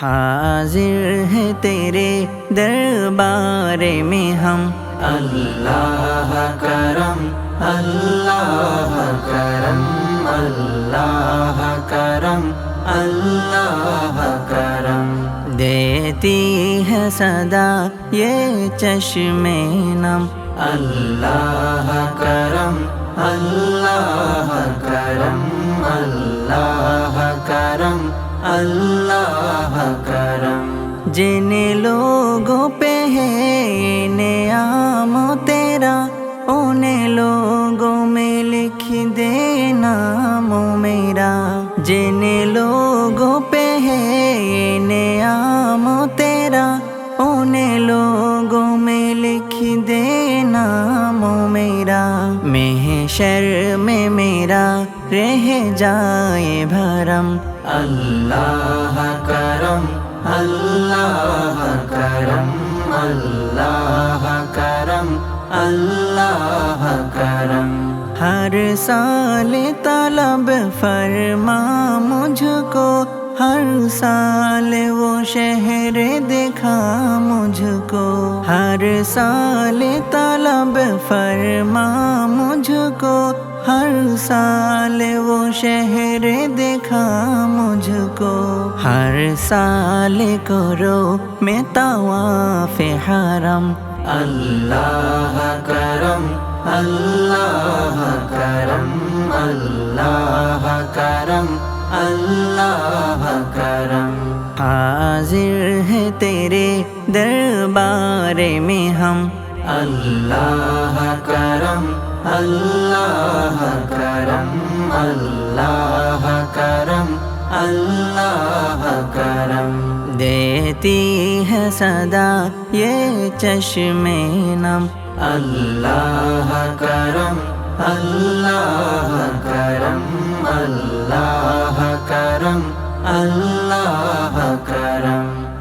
हाजिर है तेरे दरबार में हम अल्लाह करम अल्लाह करम अल्लाह करम अल्लाह करम देती है सदा ये चश्मे नम अल्लाह करम अल्लाह करम अल्लाह करम अल्लाह করম জেনে লোগো পে হে নাম তেরা। ওনে লোগো মে লিখ দে নাম মেরা। জেনে লোগো পে হে নাম তেরা। ওনে লোগো মে লিখ দে নাম মেরা। মেহে শর মেরা। रह जाए भरम। अल्लाह करम अल्लाह करम अल्लाह करम अल्लाह करम। हर साल तलब फरमा मुझको हर साल वो शहर दिखा मुझको। हर साल तलब फरमा मुझको हर साल वो शहर दिखा मुझको हर साल करो मैं तवाफ हरम अल्लाह करम अल्लाह करम अल्लाह करम अल्लाह करम हाजिर है तेरे दरबार में हम अल्लाह करम अल्लाह करम अल्लाह करम अल्लाह करम देती है सदा ये चश्मे नम अल्लाह करम अल्लाह करम अल्लाह करम अल्लाह करम